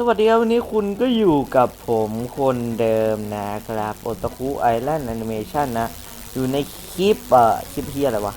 สวัสดีครับวันนี้คุณก็อยู่กับผมคนเดิมนะครับโอตาคุไอแลนด์แอนิเมชันนะ อยู่ในคลิป เอ่อ คลิปที่อะไรวะ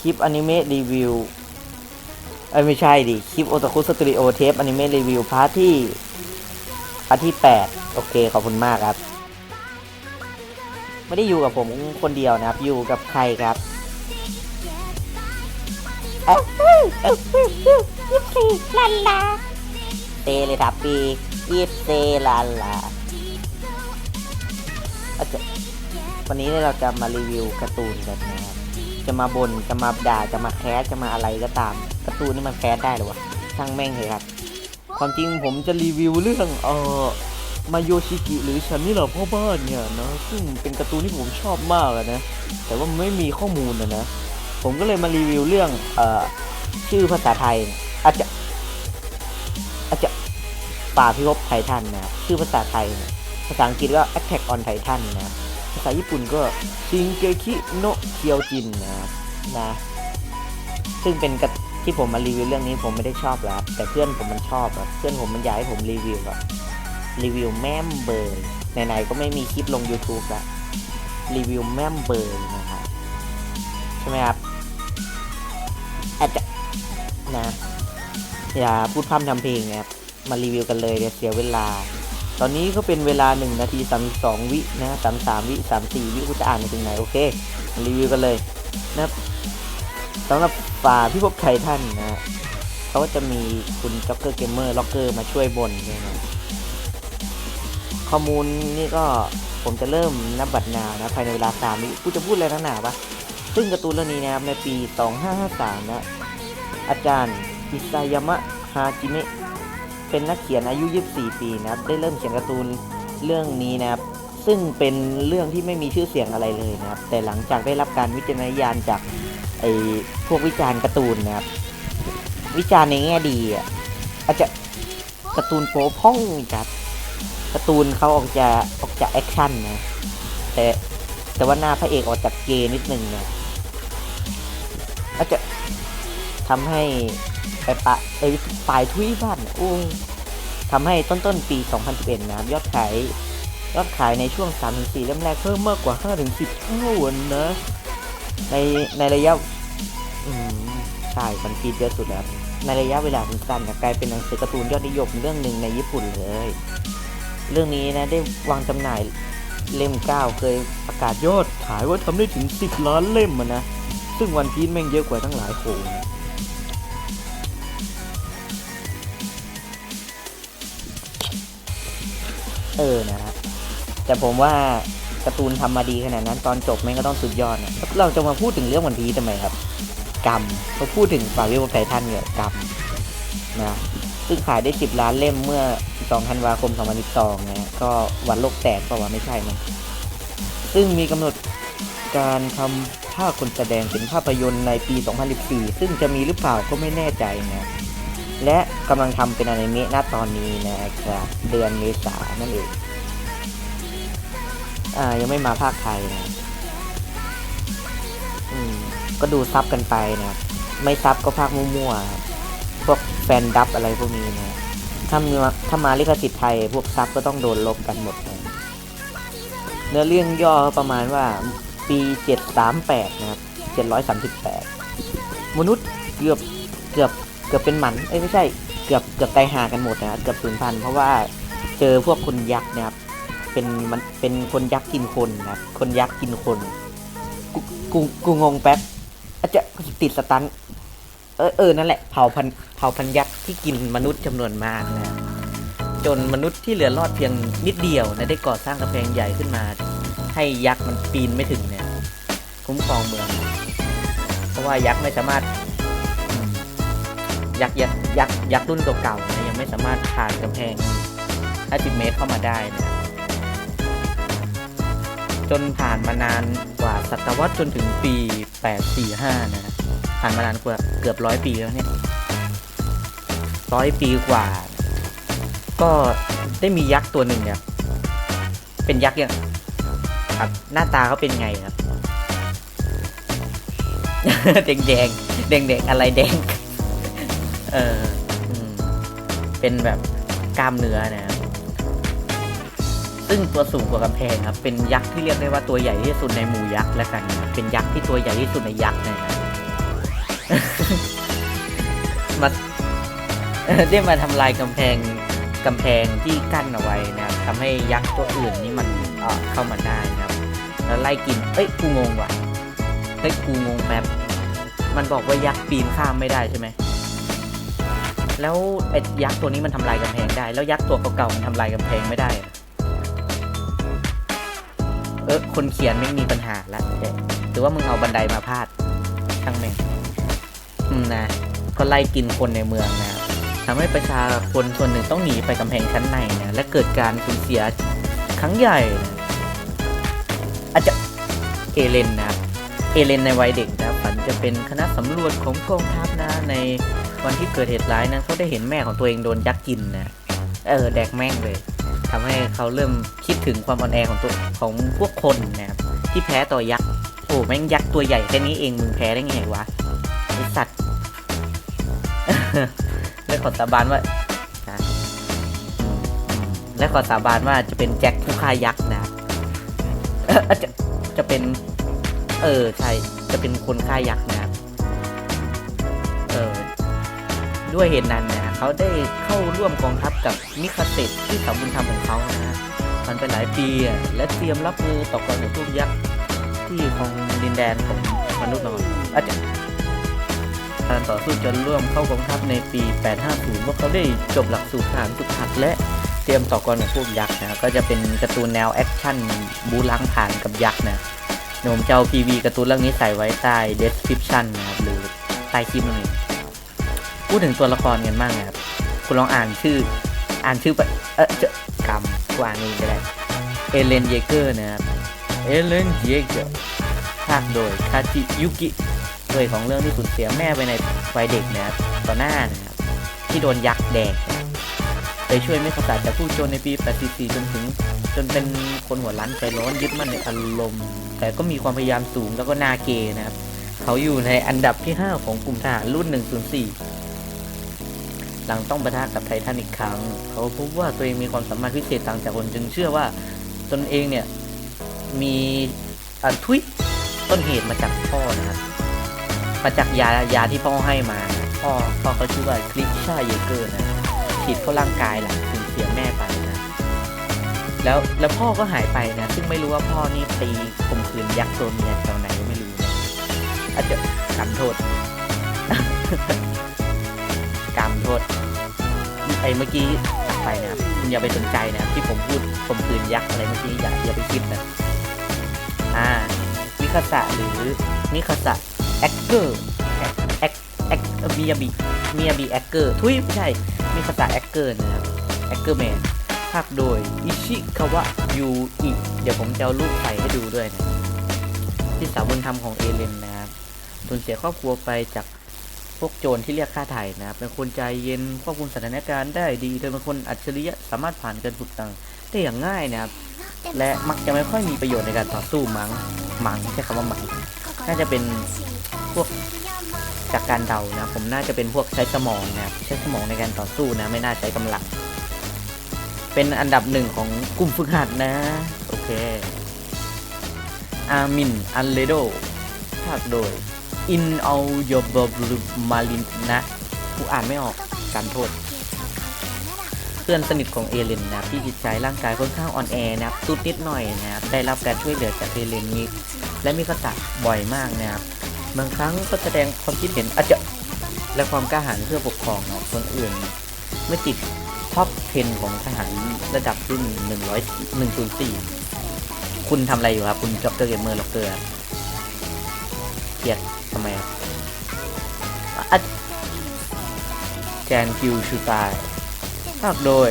คลิปอนิเมะรีวิวเอ้ไม่ใช่ดิ คลิปโอตาคุสตูดิโอเทปอนิเมะรีวิวพาร์ทที่พาร์ทที่ 8 โอเค ขอบคุณมากครับ ไม่ได้อยู่กับผมคนเดียวนะครับ อยู่กับใครครับยิปซีลาลา เตเลยทับปียิปเซลาลาอาจจะวันนี้เราจะมารีวิวการ์ตูนกันนะครับจะมาบน่นจะมาด่าจะมาแคสจะมาอะไรก็ตามการ์ตูนนี่มันแคสได้หรอวะช่างแม่งเลยครับ ความจริงผมจะรีวิวเรื่องเอ่อมาโยชิกิหรือฉันนี่เหรอพ่อบ้านเนี่ยนะซึ่งเป็นการ์ตูนที่ผมชอบมากอะนะ แต่ว่าไม่มีข้อมูลนะนะ ผมก็เลยมารีวิวเรื่องเอ่อชื่อภาษาไทยอาจจะ ป่าพิภพไททันนะครับชื่อภาษาไทยเนี่ยภาษาอังกฤษก็ Attack on Titan นะครับภาษาญี่ปุ่นก็ชิงเกคิโนเคียวจินนะครับนะซึ่งเป็นกที่ผมมารีวิวเรื่องนี้ผมไม่ได้ชอบแล้วแต่เพื่อนผมมันชอบครับเพื่อนผมมันอยากให้ผมรีวิวครับรีวิวแม่มเบอร์ไหนๆก็ไม่มีคลิปลง YouTube ละรีวิวแม่มเบอร์นะครับใช่ไหมครับอาจจะนะอย่าพูดพร่ำทำเพลงนะครับ มารีวิวกันเลยเดี๋ยวเสียเวลา ตอนนี้ก็เป็นเวลา 1 นาที 32 วินะ33วิ34วิกูจะอ่านไปถึงไหนโอเคมารีวิวกันเลยนะครับสำหรับฝ่าพิภพไททันนะเขาจะมีคุณจ็อกเกอร์เกมเมอร์ล็อกเกอร์มาช่วยบนด้วยนะข้อมูลนี่ก็ผมจะเริ่มนับบัตรนานะภายในเวลา3วิกูจะพูดอะไรทั้งหนาปะซึ่งการ์ตูนเรื่องนี้นะครับในปี 2553 นะ อาจารย์ อิซายามะฮาจิเมะ เป็นนักเขียนอายุ 24 ปีนะครับ ได้เริ่มเขียนการ์ตูนเรื่องนี้นะครับ ซึ่งเป็นเรื่องที่ไม่มีชื่อเสียงอะไรเลยนะครับ แต่หลังจากได้รับการวิจารณญาณจากไอ้พวกวิจารณ์การ์ตูนนะครับ วิจารณ์ในแง่ดีอะอาจจะการ์ตูนโป๊พ่องจัดการ์ตูนเขาออกจะออกจากแอคชั่นนะแต่แต่ว่าหน้าพระเอกออกจากเกย์นิดนึงนะอาจจะทำให้ ไปปะไอ้ปลายทุยบ้านเนี่ยโอ้ยทำให้ต้นต้นปี 2011 นะครับ ยอดขาย ยอดขายในช่วง 3-4 เล่มแรกเพิ่มมากกว่า 5-10 เท่านะ ในในระยะ อืมใช่มันปีเยอะสุดแล้ว ในระยะเวลาสั้นๆกลายเป็นหนังสือการ์ตูนยอดนิยมเรื่องหนึ่งในญี่ปุ่นเลย เรื่องนี้นะได้วางจำหน่ายเล่ม 9 เคยประกาศยอดขายว่าทำได้ถึง 10 ล้านเล่มนะ ซึ่งวันพีชแม่งเยอะกว่าตั้งหลายโขงนะ เออนะฮะแต่ผมว่าการ์ตูนทำมาดีขนาดนั้นตอนจบแม่งก็ต้องสุดยอดนะเราจะมาพูดถึงเรื่องวันพีทำไมครับ กรรมเขาพูดถึงฝ่าวิวไททันเนี่ยกรรมนะซึ่งขายได้ 10 ล้านเล่มเมื่อ 2 ธันวาคม 2012นะก็วันโลกแตกเปล่าวะไม่ใช่มั้งซึ่งมีกำหนดการทำภาคคนแสดงเป็นภาพยนตร์ในปี 2014 ซึ่งจะมีหรือเปล่าก็ไม่แน่ใจนะ และกำลังทำเป็นอนิเมะณตอนนี้นะครับเดือนเมษายนั่นเองอ่ายังไม่มาภาคไทยนะอืมก็ดูซับกันไปนะไม่ซับก็ภาคมั่วๆพวกแฟนดับอะไรพวกนี้นะถ้ามาถ้ามาลิขสิทธิ์ไทย พวกซับก็ต้องโดนลบกันหมดเลยเนื้อเรื่องย่อประมาณว่าปี 738 นะครับ 738 มนุษย์เกือบเกือบ เกือบเป็นหมันเอ้ยไม่ใช่เกือบเกือบตายหากันหมดนะครับเกือบสูญพันธุ์เพราะว่าเจอพวกคนยักษ์นะครับเป็นมันเป็นคนยักษ์กินคนนะครับคนยักษ์กินคนกูกูกูงงแป๊บอาจจะติดสตันเออเออนั่นแหละเผ่าพันเผ่าพันยักษ์ที่กินมนุษย์จำนวนมากนะจนมนุษย์ที่เหลือรอดเพียงนิดเดียวนะได้ก่อสร้างกำแพงใหญ่ขึ้นมา ให้ยักษ์มันปีนไม่ถึงเนี่ยคุ้มครองเมือง เพราะว่ายักษ์ไม่สามารถ ยักษ์ยักษ์ยักษ์ยักษ์รุ่นเก่าๆนะยังไม่สามารถผ่านกำแพง 50 เมตรเข้ามาได้นะจนผ่านมานานกว่าศตวรรษจนถึงปี 845 นะ ผ่านมานานกว่าเกือบร้อยปีแล้วเนี่ยร้อยปีกว่า ก็ได้มียักษ์ตัวหนึ่งเนี่ยเป็นยักษ์อย่างครับหน้าตาเขาเป็นไงครับแดงแดงแดงแดงอะไรแดง เออเป็นแบบกล้ามเนื้อนะครับ ซึ่งตัวสูงกว่ากำแพงครับ เป็นยักษ์ที่เรียกได้ว่าตัวใหญ่ที่สุดในหมู่ยักษ์แล้วกันนะครับเป็นยักษ์ที่ตัวใหญ่ที่สุดในยักษ์นะครับมาได้มาทำลายกำแพงกำแพงที่กั้นเอาไว้นะครับทำให้ยักษ์ตัวอื่นนี่มันเออเข้ามาได้นะครับ แล้วไล่กิน เอ้ยกูงงว่ะ เฮ้ยกูงงแป๊บ มันบอกว่ายักษ์ปีนข้ามไม่ได้ใช่ไหม แล้วไอ้ยักษ์ตัวนี้มันทำลายกำแพงได้ แล้วยักษ์ตัวเก่าๆมันทำลายกำแพงไม่ได้ เออคนเขียนไม่มีปัญหาละแต่หรือว่ามึงเอาบันไดมาพาดช่างแม่งอืมนะก็ไล่กินคนในเมืองนะทำให้ประชาชนส่วนหนึ่งต้องหนีไปกำแพงชั้นในนะและเกิดการสูญเสียครั้งใหญ่อาจจะเอเลนนะเอเลนในวัยเด็กนะฝันจะเป็นคณะสำรวจของกองทัพนะใน วันที่เกิดเหตุร้ายนั้นเขาได้เห็นแม่ของตัวเองโดนยักษ์กินนะเออแดกแม่งเลยทำให้เขาเริ่มคิดถึงความอ่อนแอของตัวของพวกคนนะครับที่แพ้ต่อยักษ์โอ้แม่งยักษ์ตัวใหญ่แค่นี้เองมึงแพ้ได้ไงวะไอสัตว์และขอสาบานว่าและขอสาบานว่าจะเป็นแจ็คผู้ฆ่ายักษ์นะจะจะเป็น เออใช่จะเป็นคนฆ่ายักษ์ ด้วยเหตุนั้นนะเขาได้เข้าร่วมกองทัพกับมิคาเซตที่สาวบุญธรรมของเขานะฮะมันไปหลายปีอะและเตรียมรับมือต่อการต่อสู้ยักษ์ที่ของดินแดนของมนุษย์นอนอาจจะการต่อสู้จนร่วมเข้ากองทัพในปี 850พวกเขาได้จบหลักสูตรทหารฝึกหัดและเตรียมต่อกรกับพวกยักษ์นะก็จะเป็นการ์ตูนแนวแอคชั่นบูล้างผ่านกับยักษ์นะเดี๋ยวผมจะเอา PV การ์ตูนเรื่องนี้ใส่ไว้ใต้ description นะครับหรือใต้คลิปนั่นเอง พูดถึงตัวละครกันบ้างนะครับ คุณลองอ่านชื่อ อ่านชื่อไปเออเจะกรรมกูอ่านเองก็ได้ เอเลนเยเกอร์นะครับ เอเลนเยเกอร์ภาคโดยคาจิยุกิโดยของเรื่องที่สูญเสียแม่ไปในวัยเด็กนะครับต่อหน้านะครับที่โดนยักษ์แดกนะครับไปช่วยไม่ขจัดจากผู้โจรในปี 84 จนถึง จนเป็นคนหัวล้านใจร้อนยึดมั่นในอารมณ์ แต่ก็มีความพยายามสูงแล้วก็นาเกนะครับ เขาอยู่ในอันดับที่ 5 ของกลุ่มทหารรุ่น 104 หลังต้องปะทะกับไททันอีกครั้ง เขาพบว่าตัวเองมีความสามารถพิเศษต่างจากคนจึงเชื่อว่าตนเองเนี่ยมีอันทุยต้นเหตุมาจากพ่อนะครับมาจากยายาที่พ่อให้มา พ่อพ่อเขาชื่อว่าคลิชชาเยเกอร์นะฉีดเข้าร่างกายหลังสูญเสียแม่ไปนะแล้วแล้วพ่อก็หายไปนะ ซึ่งไม่รู้ว่าพ่อนี่ตีข่มขืนยักษ์ตัวเมียแถวไหนก็ไม่รู้นะอาจจะกำโทษ โทษไอ้เมื่อกี้ไปนะครับคุณอย่าไปสนใจนะครับที่ผมพูดข่มขืนยักษ์อะไรเมื่อกี้อย่าอย่าไปคิดนะอ่ามิคาสะหรือมิคาสะแอคเกอร์แอคแอคแอคเมิยาบิมิยบิแอคเกอร์ทุยไม่ใช่มิคาสะแอคเกอร์นะครับแอคเกอร์แมนภาคโดยอิชิคาวะยูอิเดี๋ยวผมจะเอารูปใส่ให้ดูด้วยนะที่สาวบุญธรรมของเอเลนนะครับสูญเสียครอบครัวไปจาก พวกโจรที่เรียกค่าไถ่นะครับเป็นคนใจเย็นควบคุมสถานการณ์ได้ดีเธอเป็นคนอัจฉริยะสามารถผ่านการฝึกต่างได้อย่างง่ายนะครับและมักจะไม่ค่อยมีประโยชน์ในการต่อสู้มั้งมั้งใช้คำว่ามั้งน่าจะเป็นพวกจากการเดานะผมน่าจะเป็นพวกใช้สมองนะใช้สมองในการต่อสู้นะไม่น่าใช้กำลัง เป็นอันดับหนึ่งของกลุ่มฝึกหัดนะ โอเคอามินอันเลโดภาคโดย อินเอาโยบอบลูมาลินนะผู้อ่านไม่ออกการโทษ เพื่อนสนิทของเอเลนนะที่จิตใจร่างกายค่อนข้างอ่อนแอนะสุดนิดหน่อยนะครับได้รับการช่วยเหลือจากเอเลนนี้และมีกษัตริย์บ่อยมากนะครับบางครั้งก็แสดงความคิดเห็นอาจจะและความกล้าหาญเพื่อปกครองของคนอื่นไม่ติดท็อป10ของทหารระดับรุ่น100 104 คุณทำอะไรอยู่ครับ คุณจ็อกเกอร์เกมเมอร์ล็อกเกอร์เกียด ทำไมครับอะแจนคิวชูตายภาคโดย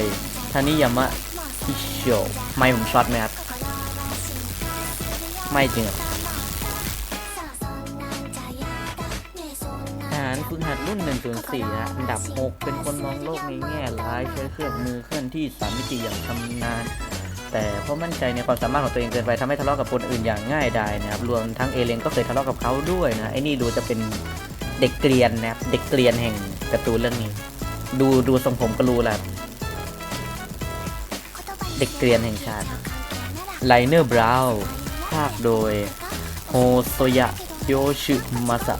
ทานิยามะอิโชไม่ผมช็อตไหมครับ ไม่จริงเหรอทหารฝึกหัดรุ่น 104 นะอันดับ 6 เป็นคนมองโลกในแง่ร้าย ใช้เครื่องมือเคลื่อนที่สามมิติอย่างชำนาญ แต่เพราะมั่นใจในความสามารถของตัวเองเกินไปทำให้ทะเลาะกับคนอื่นอย่างง่ายดายนะครับรวมทั้งเอเลนก็เคยทะเลาะกับเขาด้วยนะไอ้นี่ดูจะเป็นเด็กเกรียนนะครับเด็กเกรียนแห่งการ์ตูนเรื่องนี้ ดูดูทรงผมก็รู้แหละเด็กเกรียนแห่งชาติไลเนอร์บราวน์ภาคโดยโฮโซยะโยชิมาสะ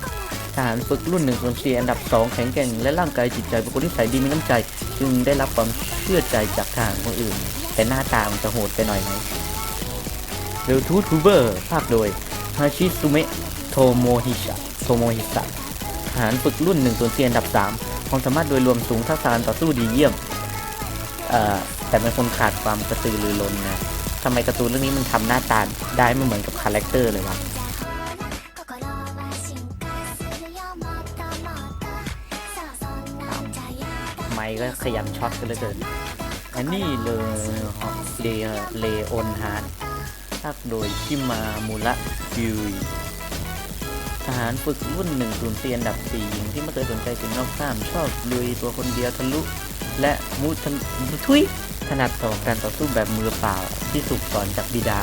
ทหารฝึกรุ่นหนึ่งส่วนสี่อันดับสองแข็งแกร่งและร่างกายจิตใจเป็นคนที่ใส่ดีมีน้ำใจ จึงได้รับความเชื่อใจจากทหารคนอื่น แต่หน้าตามันจะโหดไปหน่อยไหมเดลทูทูเบอร์ภาคโดยฮาชิซุเมะโทโมฮิชะโทโมฮิสะหารฝึกรุ่น1ส่วนเซียนดับ 3 ความสามารถโดยรวมสูงทักษะการต่อสู้ดีเยี่ยม เอ่อ แต่เป็นคนขาดความกระตือรือร้นนะทำไมการ์ตูนเรื่องนี้มันทำหน้าตาได้ไม่เหมือนกับคาแรคเตอร์เลยวะไม่ก็ขยันช็อตกันเลยเกิน อันนี้เลยเลเลโอนฮาร์ดภาคโดยชิมามูระบิวทหารฝึกรุ่นหนึ่งศูนย์เตียนดับสี่หญิงที่ไม่เคยสนใจสิ่งนอกข้ามชอบลุยตัวคนเดียวทะลุ และมุทะมุทุยถนัดต่อการต่อสู้แบบมือเปล่า ที่ถูกสอนจากบิดา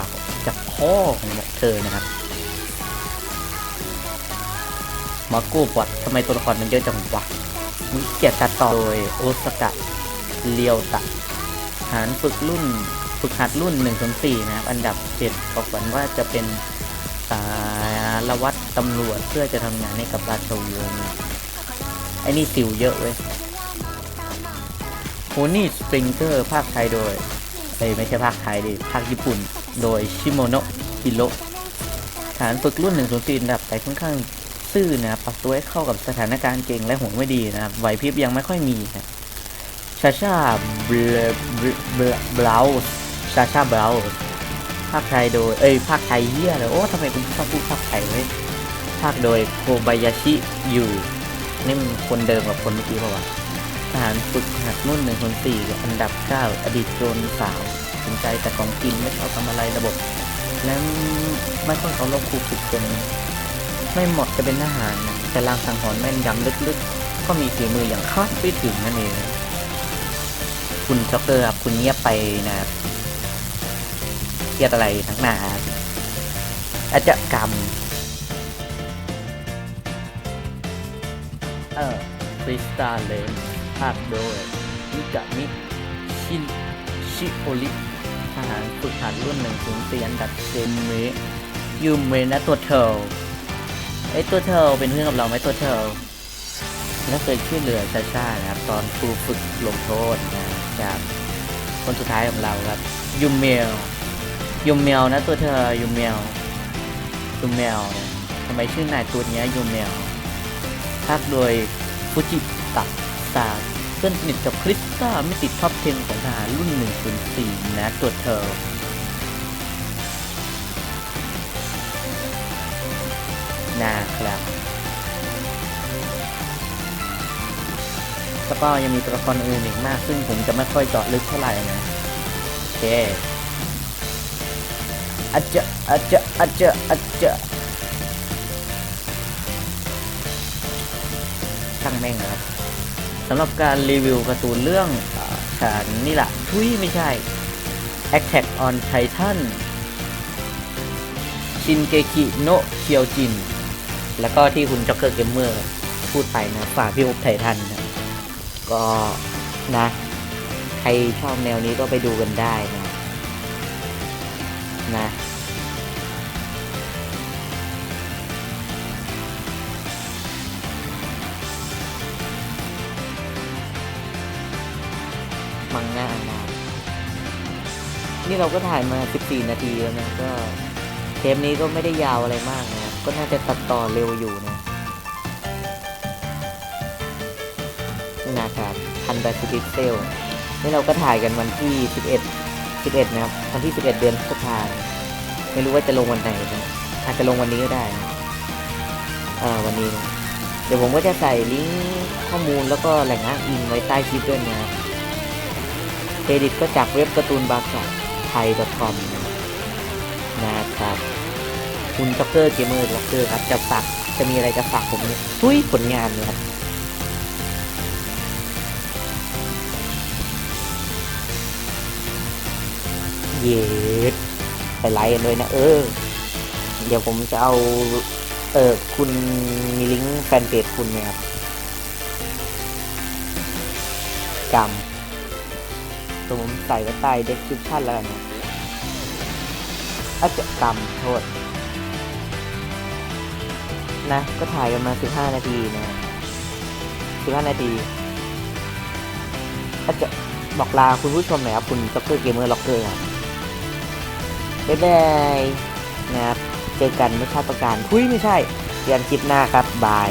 จากพ่อของเธอนะครับมาโก้บอดทำไมตัวละครมันเยอะจังวะมีเกียรติตัดต่อโดยโอสกะเลียวตะ ฐานฝึกรุ่น ฝึกหัดรุ่น1ถึง4นะครับ อันดับ7บอกฝันว่าจะเป็นสารวัตรตำรวจเพื่อจะทำงานให้กับราชวงศ์ไอ้นี่สิวเยอะเว้ยโฮนี่สปริงเกอร์ภาคไทยโดยเอ้ยไม่ใช่ภาคไทยดิภาคญี่ปุ่น โดยชิโมโนะฮิโรฐานฝึกรุ่น1 0 4อันดับแต่ค่อนข้างซื่อนะครับปรับตัวให้เข้ากับสถานการณ์เก่งและห่วไม่ดีนะครับไหวพริบยังไม่ค่อยมีนะชาชาเบลเบลเบลเบลาส์ชาชาเบลาส์ภาคไทยโดย เอ้ย ภาคไทยเฮียเลยโอ้ทำไมคุณชอบพูดภาคไทยเว้ยภาคโดยโคบายาชิยูนี่มันคนเดิมกับคนเมื่อกี้ป่าวะทหารฝึกหัดรุ่นหนึ่งคนสี่อันดับเก้าอดีตโจรสาวสนใจแต่ของกินไม่ชอบทำอะไรระบบ และไม่ค่อยเคารพครูฝึกจนไม่เหมาะจะเป็นทหารนะแต่ลางสังหรณ์แม่นยำลึกๆ ก็มีฝีมืออย่างคาดไม่ถึงนั่นเอง คุณจ็อกเกอร์ครับ คุณเงียบไปนะครับเครียดอะไรทั้งหนาอาจจะกรรม เออคริสตาเลนภาคโดยมิกะมิชินชิโอริทหารฝึกหัดรุ่นหนึ่งถึงเตียนดับเซมเมยูเมนะตัวเทลไอตัวเธอเป็นเพื่อนกับเราไหมตัวเธอแล้วเคยช่วยเหลือชาชานะครับ ตอนครูฝึกลงโทษนะ ครับคนสุดท้ายของเราครับยูเมลยูเมลนะตัวเธอยูเมลยูเมลทำไมชื่อนายตัวนี้ยูเมลภาคโดยฟูจิตะตาเพื่อนสนิทกับคริสตาไม่ติดท็อป10ของทหารรุ่น 104 นะตัวเธอนะครับ แล้วก็ยังมีตัวละครอื่นอีกมาก ซึ่งผมจะไม่ค่อยเจาะลึกเท่าไหร่นะโอเคอาจจะอาจจะอาจจะอาจจะช่างแม่งนะครับสำหรับการรีวิวการ์ตูนเรื่องฉันนี่แหละทุยไม่ใช่ Attack on Titan ชินเกคิโนเคียวจิน แล้วก็ที่คุณจ็อกเกอร์เกมเมอร์พูดไปนะ ฝากพี่อุ๊บไททัน ก็นะ ใครชอบแนวนี้ก็ไปดูกันได้นะ นะมังงะนะนี่เราก็ถ่ายมา 14 นาทีแล้วนะ ก็เทปนี้ก็ไม่ได้ยาวอะไรมากนะ ก็น่าจะตัดต่อเร็วอยู่นะ นะครับพันแปดสิบพิกเซลนี่เราก็ถ่ายกันวันที่ 11 11 นะครับ วันที่ 11 เดือนพฤษภาไม่รู้ว่าจะลงวันไหนนะอาจจะลงวันนี้ก็ได้นะเออวันนี้นะเดี๋ยวผมก็จะใส่ลิงก์ข้อมูลแล้วก็แหล่งอ้างอิงไว้ใต้คลิปด้วยนะเครดิตก็จากเว็บการ์ตูนบาร์กไทย .com นะครับ คุณจ็อกเกอร์เกมเมอร์จ็อกเกอร์ครับจะฝากจะมีอะไรจะฝากผมเนี่ยทุยผลงานเลยครับ เย็ดไปไลค์กันเลยนะเออ เดี๋ยวผมจะเอา เออคุณมีลิงก์แฟนเพจคุณไหมครับกรรมผมใส่ไว้ใต้ description แล้วกันนะอาจจะกำโทษ นะ ก็ถ่ายกันมา 15 นาทีนะ15 นาทีอาจจะบอกลาคุณผู้ชมหน่อยครับ คุณจ็อกเกอร์เกมเมอร์ล็อกเกอร์ครับ บ๊ายบายนะครับ เจอกันไม่ชาติประการคุยไม่ใช่เจอกันคลิปหน้าครับ บาย